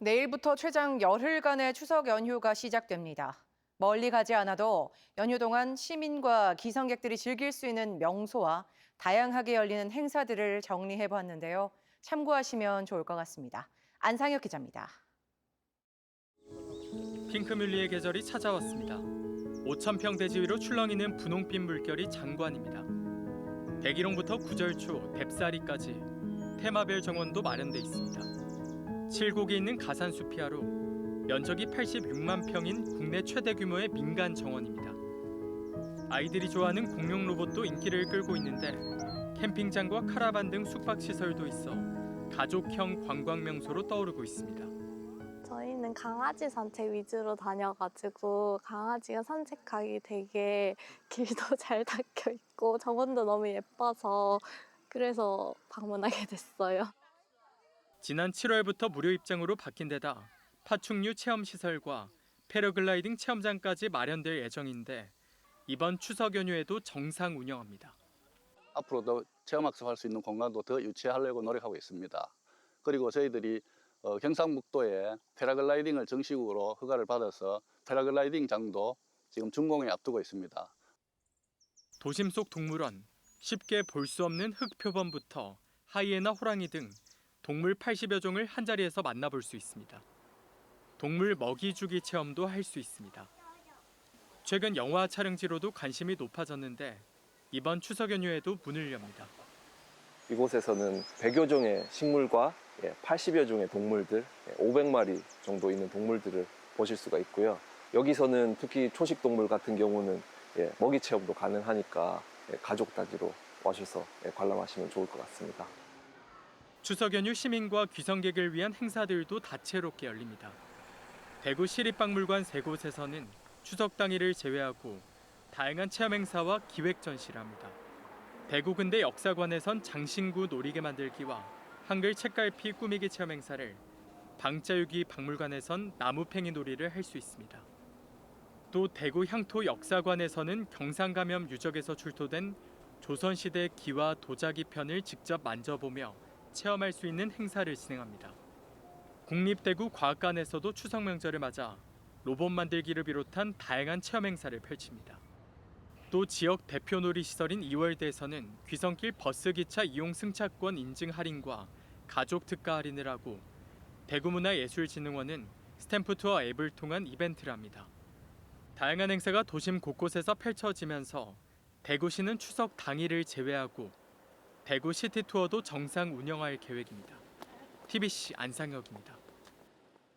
내일부터 최장 열흘간의 추석 연휴가 시작됩니다. 멀리 가지 않아도 연휴 동안 시민과 기성객들이 즐길 수 있는 명소와 다양하게 열리는 행사들을 정리해 보았는데요. 참고하시면 좋을 것 같습니다. 안상혁 기자입니다. 핑크뮬리의 계절이 찾아왔습니다. 5천 평 대지 위로 출렁이는 분홍빛 물결이 장관입니다. 백일홍부터 구절초, 뎁사리까지 테마별 정원도 마련돼 있습니다. 칠곡에 있는 가산수피아로 면적이 86만 평인 국내 최대 규모의 민간 정원입니다. 아이들이 좋아하는 공룡 로봇도 인기를 끌고 있는데 캠핑장과 카라반 등 숙박 시설도 있어 가족형 관광 명소로 떠오르고 있습니다. 저희는 강아지 산책 위주로 다녀가지고 강아지가 산책하기 되게 길도 잘 닦여 있고 정원도 너무 예뻐서 그래서 방문하게 됐어요. 지난 7월부터 무료 입장으로 바뀐 데다 파충류 체험 시설과 패러글라이딩 체험장까지 마련될 예정인데 이번 추석 연휴에도 정상 운영합니다. 앞으로도 체험 학습할 수 있는 공간도 더 유치하려고 노력하고 있습니다. 그리고 저희들이 어, 경상북도에 패러글라이딩을 정식으로 허가를 받아서 패러글라이딩 장도 지금 준공에 앞두고 있습니다. 도심 속 동물원 쉽게 볼 수 없는 흑표범부터 하이에나 호랑이 등 동물 80여 종을 한 자리에서 만나볼 수 있습니다. 동물 먹이 주기 체험도 할 수 있습니다. 최근 영화 촬영지로도 관심이 높아졌는데 이번 추석 연휴에도 문을 엽니다. 이곳에서는 100여 종의 식물과 80여 종의 동물들, 500마리 정도 있는 동물들을 보실 수가 있고요. 여기서는 특히 초식 동물 같은 경우는 예, 먹이 체험도 가능하니까 예, 가족 단위로 와셔서 예, 관람하시면 좋을 것 같습니다. 추석 연휴 시민과 귀성객을 위한 행사들도 다채롭게 열립니다. 대구 시립박물관 세 곳에서는 추석 당일을 제외하고 다양한 체험 행사와 기획 전시를 합니다. 대구 근대 역사관에선 장신구 놀이개 만들기와 한글 책갈피 꾸미기 체험 행사를 방자유기 박물관에선 나무팽이 놀이를 할 수 있습니다. 또 대구 향토 역사관에서는 경상감염 유적에서 출토된 조선시대 기와 도자기 편을 직접 만져보며 체험할 수 있는 행사를 진행합니다. 국립대구 과학관에서도 추석 명절을 맞아 로봇 만들기를 비롯한 다양한 체험 행사를 펼칩니다. 또 지역 대표 놀이 시설인 이월대에서는 귀성길 버스 기차 이용 승차권 인증 할인과 가족 특가 할인을 하고 대구문화예술진흥원은 스탬프 투어 앱을 통한 이벤트를 합니다. 다양한 행사가 도심 곳곳에서 펼쳐지면서 대구시는 추석 당일을 제외하고 대구 시티 투어도 정상 운영할 계획입니다. TBC 안상혁입니다.